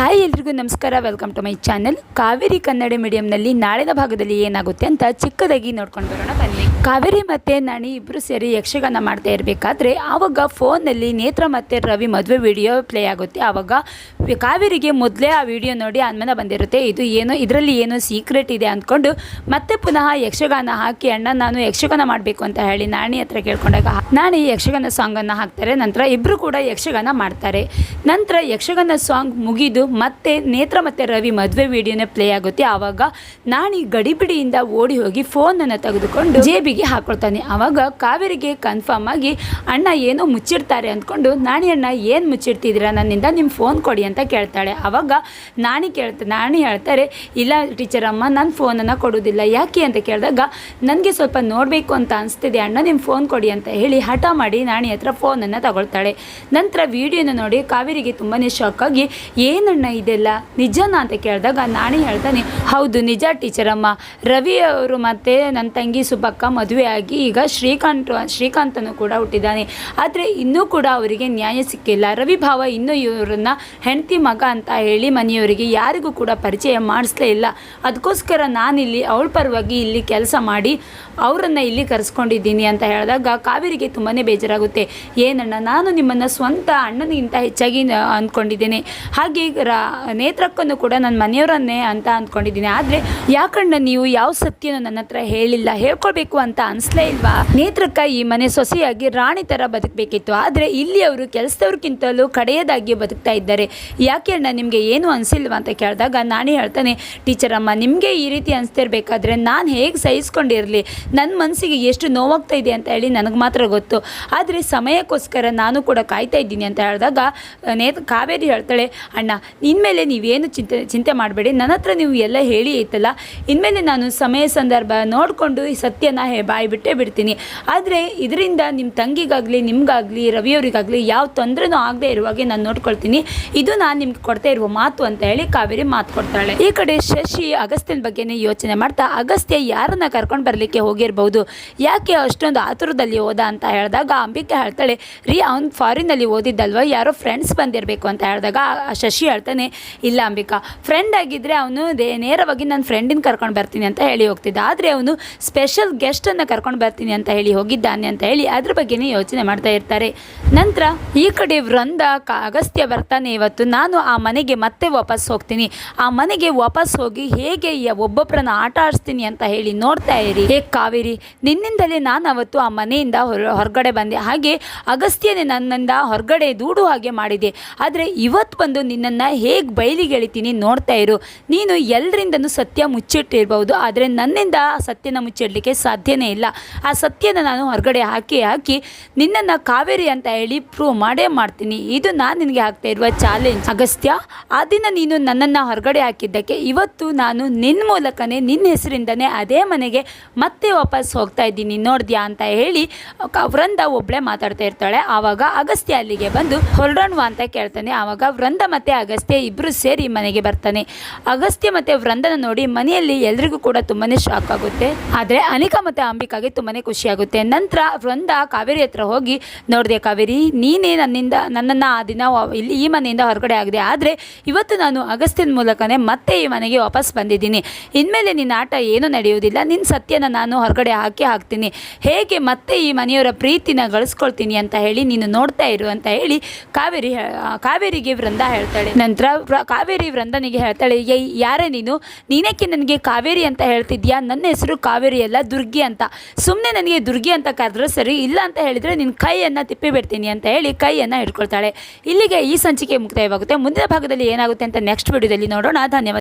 Hi ಎಲ್ರಿಗೂ ನಮಸ್ಕಾರ welcome to my channel Kaveri Kannada ಮೀಡಿಯಂನಲ್ಲಿ ನಾಳಿನ ಭಾಗದಲ್ಲಿ ಏನಾಗುತ್ತೆ ಅಂತ ಚಿಕ್ಕದಾಗಿ ನೋಡ್ಕೊಂಡು ಬರೋಣ. ಬನ್ನಿ. ಕಾವೇರಿ ಮತ್ತು ನಾಣಿ ಇಬ್ಬರು ಸೇರಿ ಯಕ್ಷಗಾನ ಮಾಡ್ತಾ ಇರಬೇಕಾದ್ರೆ ಆವಾಗ ಫೋನಲ್ಲಿ ನೇತ್ರ ಮತ್ತು ರವಿ ಮದುವೆ ವಿಡಿಯೋ ಪ್ಲೇ ಆಗುತ್ತೆ. ಆವಾಗ ಕಾವೇರಿಗೆ ಮೊದಲೇ ಆ ವಿಡಿಯೋ ನೋಡಿ ಅನುಮಾನ ಬಂದಿರುತ್ತೆ. ಇದು ಏನೋ, ಇದರಲ್ಲಿ ಏನೋ ಸೀಕ್ರೆಟ್ ಇದೆ ಅಂದ್ಕೊಂಡು ಮತ್ತೆ ಪುನಃ ಯಕ್ಷಗಾನ ಹಾಕಿ, ಅಣ್ಣ, ನಾನು ಯಕ್ಷಗಾನ ಮಾಡಬೇಕು ಅಂತ ಹೇಳಿ ನಾಣಿ ಹತ್ರ ಕೇಳ್ಕೊಂಡಾಗ ನಾಣಿ ಯಕ್ಷಗಾನ ಸಾಂಗನ್ನು ಹಾಕ್ತಾರೆ. ನಂತರ ಇಬ್ಬರು ಕೂಡ ಯಕ್ಷಗಾನ ಮಾಡ್ತಾರೆ. ನಂತರ ಯಕ್ಷಗಾನ ಸಾಂಗ್ ಮುಗಿದು ಮತ್ತೆ ನೇತ್ರ ಮತ್ತು ರವಿ ಮದುವೆ ವಿಡಿಯೋನೇ ಪ್ಲೇ ಆಗುತ್ತೆ. ಆವಾಗ ನಾಣಿ ಗಡಿಬಿಡಿಯಿಂದ ಓಡಿ ಹೋಗಿ ಫೋನನ್ನು ತೆಗೆದುಕೊಂಡು ಜೇಬಿಗೆ ಹಾಕೊಳ್ತಾನೆ. ಆವಾಗ ಕಾವೇರಿಗೆ ಕನ್ಫರ್ಮ್ ಆಗಿ, ಅಣ್ಣ, ಏನೋ ಮುಚ್ಚಿಡ್ತಾರೆ ಅಂದ್ಕೊಂಡು, ನಾಣಿ ಅಣ್ಣ, ಏನು ಮುಚ್ಚಿಡ್ತಿದ್ದೀರಾ? ನನ್ನಿಂದ ನಿಮ್ಮ ಫೋನ್ ಕೊಡಿ ಅಂತ ಕೇಳ್ತಾಳೆ. ಆವಾಗ ನಾಣಿ ಕೇಳ್ತಾ, ನಾಣಿ ಹೇಳ್ತಾರೆ, ಇಲ್ಲ ಟೀಚರ್ ಅಮ್ಮ, ನಾನು ಫೋನನ್ನು ಕೊಡೋದಿಲ್ಲ. ಯಾಕೆ? ಅಂತ ಕೇಳಿದಾಗ, ನನಗೆ ಸ್ವಲ್ಪ ನೋಡಬೇಕು ಅಂತ ಅನಿಸ್ತಿದೆ. ಅಣ್ಣ ನಿಮ್ಮ ಫೋನ್ ಕೊಡಿ ಅಂತ ಹೇಳಿ ಹಠ ಮಾಡಿ ನಾಣಿ ಹತ್ರ ಫೋನನ್ನು ತಗೊಳ್ತಾಳೆ. ನಂತರ ವಿಡಿಯೋನ ನೋಡಿ ಕಾವೇರಿಗೆ ತುಂಬಾ ಶಾಕ್ ಆಗಿ ಏನಣ್ಣ ಇದೆಲ್ಲ? ನಿಜನಾ? ಅಂತ ಕೇಳಿದಾಗ ನಾಣಿ ಹೇಳ್ತಾನೆ, ಹೌದು, ನಿಜ ಟೀಚರ್ ಅಮ್ಮ. ರವಿ ಅವರು ಮತ್ತು ನನ್ನ ತಂಗಿ ಸುಬ್ಬಕ್ಕ ಮದುವೆ ಆಗಿ ಈಗ ಶ್ರೀಕಾಂತ್, ಶ್ರೀಕಾಂತನು ಕೂಡ ಹುಟ್ಟಿದ್ದಾನೆ. ಆದರೆ ಇನ್ನೂ ಕೂಡ ಅವರಿಗೆ ನ್ಯಾಯ ಸಿಕ್ಕಿಲ್ಲ. ರವಿ ಭಾವ ಇನ್ನೂ ಇವರನ್ನ ಹೆಂಡತಿ ಮಗ ಅಂತ ಹೇಳಿ ಮನೆಯವರಿಗೆ ಯಾರಿಗೂ ಕೂಡ ಪರಿಚಯ ಮಾಡಿಸ್ಲೇ ಇಲ್ಲ. ಅದಕ್ಕೋಸ್ಕರ ನಾನಿಲ್ಲಿ ಅವಳ ಪರವಾಗಿ ಇಲ್ಲಿ ಕೆಲಸ ಮಾಡಿ ಅವರನ್ನು ಇಲ್ಲಿ ಕರೆಸ್ಕೊಂಡಿದ್ದೀನಿ ಅಂತ ಹೇಳಿದಾಗ ಕಾವೇರಿಗೆ ತುಂಬಾ ಬೇಜಾರಾಗುತ್ತೆ. ಏನಣ್ಣ, ನಾನು ನಿಮ್ಮನ್ನು ಸ್ವಂತ ಅಣ್ಣನಿಗಿಂತ ಹೆಚ್ಚಾಗಿ ಅಂದ್ಕೊಂಡಿದ್ದೇನೆ. ಹಾಗೆ ರಾ, ನೇತ್ರಕ್ಕನ್ನು ಕೂಡ ನನ್ನ ಮನೆಯವರನ್ನೇ ಅಂತ ಅಂದ್ಕೊಂಡಿದ್ದೀನಿ. ಆದರೆ ಯಾಕಣ್ಣ ನೀವು ಯಾವ ಸತ್ಯನೂ ನನ್ನ ಹತ್ರ ಹೇಳಿಲ್ಲ? ಹೇಳ್ಕೊಳ್ಬೇಕು ಅನಿಸ್ಲೇ ಇಲ್ವಾ? ನೇತ್ರಕ್ಕ ಈ ಮನೆ ಸೊಸೆಯಾಗಿ ರಾಣಿ ಥರ ಬದುಕಬೇಕಿತ್ತು. ಆದರೆ ಇಲ್ಲಿ ಅವರು ಕೆಲಸದವ್ರಿಗಿಂತಲೂ ಕಡೆಯದಾಗಿ ಬದುಕ್ತಾ ಇದ್ದಾರೆ. ಯಾಕೆ ಅಣ್ಣ, ನಿಮಗೆ ಏನು ಅನಿಸಿಲ್ವಾ ಅಂತ ಕೇಳಿದಾಗ ನಾನೇ ಹೇಳ್ತಾನೆ ಟೀಚರ್ ಅಮ್ಮ ನಿಮಗೆ ಈ ರೀತಿ ಅನಿಸ್ತಿರ್ಬೇಕಾದ್ರೆ ನಾನು ಹೇಗೆ ಸಹಿಸ್ಕೊಂಡಿರಲಿ? ನನ್ನ ಮನಸ್ಸಿಗೆ ಎಷ್ಟು ನೋವಾಗ್ತಾ ಇದೆ ಅಂತ ಹೇಳಿ ನನಗೆ ಮಾತ್ರ ಗೊತ್ತು. ಆದರೆ ಸಮಯಕ್ಕೋಸ್ಕರ ನಾನು ಕೂಡ ಕಾಯ್ತಾ ಇದ್ದೀನಿ ಅಂತ ಹೇಳಿದಾಗ ನೇತ್ ಕಾವೇರಿ ಹೇಳ್ತಾಳೆ, ಅಣ್ಣ, ಇನ್ಮೇಲೆ ನೀವೇನು ಚಿಂತೆ ಚಿಂತೆ ಮಾಡಬೇಡಿ. ನನ್ನ ಹತ್ರ ನೀವು ಎಲ್ಲ ಹೇಳಿ ಐತಲ್ಲ. ಇನ್ಮೇಲೆ ನಾನು ಸಮಯ, ಸಂದರ್ಭ ನೋಡಿಕೊಂಡು ಸತ್ಯನ ಬಾಯಿ ಬಿಟ್ಟೇ ಬಿಡ್ತೀನಿ. ಆದರೆ ಇದರಿಂದ ನಿಮ್ಮ ತಂಗಿಗಾಗಲಿ, ನಿಮಗಾಗಲಿ, ರವಿಯವರಿಗಾಗಲಿ ಯಾವ ತೊಂದರೆನೂ ಆಗದೆ ಇರುವಾಗೆ ನಾನು ನೋಡ್ಕೊಳ್ತೀನಿ. ಇದು ನಾನು ನಿಮ್ಗೆ ಕೊಡ್ತಾ ಇರುವ ಮಾತು ಅಂತ ಹೇಳಿ ಕಾವೇರಿ ಮಾತು ಕೊಡ್ತಾಳೆ. ಈ ಕಡೆ ಶಶಿ ಅಗಸ್ತ್ಯನ ಬಗ್ಗೆನೇ ಯೋಚನೆ ಮಾಡ್ತಾ, ಅಗಸ್ತ್ಯ ಯಾರನ್ನ ಕರ್ಕೊಂಡು ಬರಲಿಕ್ಕೆ ಹೋಗಿರ್ಬೋದು? ಯಾಕೆ ಅಷ್ಟೊಂದು ಆತುರದಲ್ಲಿ ಹೋದ ಅಂತ ಹೇಳಿದಾಗ ಅಂಬಿಕೆ ಹೇಳ್ತಾಳೆ, ರೀ, ಅವ್ನು ಫಾರಿನಲ್ಲಿ ಓದಿದ್ದಲ್ವ? ಯಾರೋ ಫ್ರೆಂಡ್ಸ್ ಬಂದಿರಬೇಕು ಅಂತ ಹೇಳಿದಾಗ ಶಶಿ ಹೇಳ್ತಾನೆ, ಇಲ್ಲ ಅಂಬಿಕಾ, ಫ್ರೆಂಡ್ ಆಗಿದ್ದರೆ ಅವನು ದೇ, ನೇರವಾಗಿ ನನ್ನ ಫ್ರೆಂಡಿನ ಕರ್ಕೊಂಡು ಬರ್ತೀನಿ ಅಂತ ಹೇಳಿ ಹೋಗ್ತಿದ್ದ. ಆದರೆ ಅವನು ಸ್ಪೆಷಲ್ ಗೆಸ್ಟನ್ನು ಕರ್ಕೊಂಡು ಬರ್ತೀನಿ ಅಂತ ಹೇಳಿ ಹೋಗಿದ್ದಾನೆ ಅಂತ ಹೇಳಿ ಅದ್ರ ಬಗ್ಗೆನೇ ಯೋಚನೆ ಮಾಡ್ತಾ ಇರ್ತಾರೆ. ನಂತರ ಈ ಕಡೆ ವೃಂದ ಅಗಸ್ತ್ಯ ಬರ್ತಾನೆ ಇವತ್ತು. ನಾನು ಆ ಮನೆಗೆ ಮತ್ತೆ ವಾಪಸ್ ಹೋಗ್ತೀನಿ. ಆ ಮನೆಗೆ ವಾಪಸ್ ಹೋಗಿ ಹೇಗೆ ಒಬ್ಬೊಬ್ಬರನ್ನ ಆಟ ಆಡಿಸ್ತೀನಿ ಅಂತ ಹೇಳಿ ನೋಡ್ತಾ ಇರಿ. ಹೇ ಕಾವೇರಿ, ನಿನ್ನಿಂದಲೇ ನಾನು ಅವತ್ತು ಆ ಮನೆಯಿಂದ ಹೊರ ಹೊರಗಡೆ ಬಂದೆ. ಹಾಗೆ ಅಗಸ್ತ್ಯನೇ ನನ್ನಿಂದ ಹೊರಗಡೆ ದೂಡು ಹಾಗೆ ಮಾಡಿದೆ. ಆದರೆ ಇವತ್ತು ಬಂದು ನಿನ್ನನ್ನು ಹೇಗೆ ಬಯಲಿಗೆ ಎಳಿತೀನಿ ನೋಡ್ತಾ ಇರು. ನೀನು ಎಲ್ಲರಿಂದನೂ ಸತ್ಯ ಮುಚ್ಚಿಟ್ಟಿರ್ಬೋದು. ಆದರೆ ನನ್ನಿಂದ ಸತ್ಯನ ಮುಚ್ಚಿಡಲಿಕ್ಕೆ ಇಲ್ಲ. ಆ ಸತ್ಯನ ನಾನು ಹೊರಗಡೆ ಹಾಕಿ ಹಾಕಿ ನಿನ್ನನ್ನು ಕಾವೇರಿ ಅಂತ ಹೇಳಿ ಪ್ರೂವ್ ಮಾಡೇ ಮಾಡ್ತೀನಿ. ಇದು ನಾನು ನಿನಗೆ ಹಾಕ್ತಾ ಇರುವ ಚಾಲೆಂಜ್ ಅಗಸ್ತ್ಯ, ಆ ದಿನ ನೀನು ನನ್ನನ್ನು ಹೊರಗಡೆ ಹಾಕಿದ್ದಕ್ಕೆ ಇವತ್ತು ನಾನು ನಿನ್ನ ಮೂಲಕನೇ ನಿನ್ನ ಹೆಸರಿಂದನೇ ಅದೇ ಮನೆಗೆ ಮತ್ತೆ ವಾಪಸ್ ಹೋಗ್ತಾ ಇದ್ದೀನಿ. ನೋಡಿದ್ಯಾ ಅಂತ ಹೇಳಿ ವೃಂದ ಒಬ್ಳೆ ಮಾತಾಡ್ತಾ ಇರ್ತಾಳೆ. ಆವಾಗ ಅಗಸ್ತ್ಯ ಅಲ್ಲಿಗೆ ಬಂದು, ಹೊರಡೋಣವಾ ಅಂತ ಕೇಳ್ತಾನೆ. ಆವಾಗ ವೃಂದ ಮತ್ತೆ ಅಗಸ್ತ್ಯ ಇಬ್ಬರು ಸೇರಿ ಮನೆಗೆ ಬರ್ತಾನೆ. ಅಗಸ್ತ್ಯ ಮತ್ತೆ ವೃಂದನ ನೋಡಿ ಮನೆಯಲ್ಲಿ ಎಲ್ರಿಗೂ ಕೂಡ ತುಂಬಾನೇ ಶಾಕ್ ಆಗುತ್ತೆ. ಆದರೆ ಅನಿಕಾ ಮತ್ತೆ ಅಂಬಿಕಾಗೆ ತುಂಬಾ ಖುಷಿಯಾಗುತ್ತೆ. ನಂತರ ವೃಂದ ಕಾವೇರಿ ಹತ್ರ ಹೋಗಿ ನೋಡಿದೆ ಕಾವೇರಿ ನೀನೇ ನನ್ನಿಂದ ನನ್ನನ್ನು ಆ ದಿನ ಇಲ್ಲಿ ಈ ಮನೆಯಿಂದ ಹೊರಗಡೆ ಆಗಿದೆ. ಆದರೆ ಇವತ್ತು ನಾನು ಅಗಸ್ತ್ಯನ ಮೂಲಕನೇ ಮತ್ತೆ ಈ ಮನೆಗೆ ವಾಪಸ್ ಬಂದಿದ್ದೀನಿ. ಇನ್ಮೇಲೆ ನಿನ್ನ ಆಟ ಏನೂ ನಡೆಯುವುದಿಲ್ಲ. ನಿನ್ನ ಸತ್ಯನ ನಾನು ಹೊರಗಡೆ ಹಾಕಿ ಹಾಕ್ತೀನಿ. ಹೇಗೆ ಮತ್ತೆ ಈ ಮನೆಯವರ ಪ್ರೀತಿನ ಗಳಿಸ್ಕೊಳ್ತೀನಿ ಅಂತ ಹೇಳಿ ನೀನು ನೋಡ್ತಾ ಇರು ಅಂತ ಹೇಳಿ ಕಾವೇರಿ ಕಾವೇರಿಗೆ ವೃಂದ ಹೇಳ್ತಾಳೆ. ನಂತರ ಕಾವೇರಿ ವೃಂದನಿಗೆ ಹೇಳ್ತಾಳೆ "ಏಯ್, ಯಾರೇ ನೀನು? ನೀನಕ್ಕೆ ನನಗೆ ಕಾವೇರಿ ಅಂತ ಹೇಳ್ತಿದ್ಯಾ? ನನ್ನ ಹೆಸರು ಕಾವೇರಿ ಅಲ್ಲ ದುರ್ಗಿ ಅಂತ. ಸುಮ್ಮನೆ ನನಗೆ ದುರ್ಗಿ ಅಂತ ಕರೆದ್ರೆ ಸರಿ, ಇಲ್ಲ ಅಂತ ಹೇಳಿದರೆ ನಿನ್ನ ಕೈಯನ್ನು ತಿಪ್ಪಿ ಬಿಡ್ತೀನಿ ಅಂತ ಹೇಳಿ ಕೈಯನ್ನು ಹಿಡ್ಕೊಳ್ತಾಳೆ. ಇಲ್ಲಿಗೆ ಈ ಸಂಚಿಕೆ ಮುಕ್ತಾಯವಾಗುತ್ತೆ. ಮುಂದಿನ ಭಾಗದಲ್ಲಿ ಏನಾಗುತ್ತೆ ಅಂತ ನೆಕ್ಸ್ಟ್ ವಿಡಿಯೋದಲ್ಲಿ ನೋಡೋಣ. ಧನ್ಯವಾದ.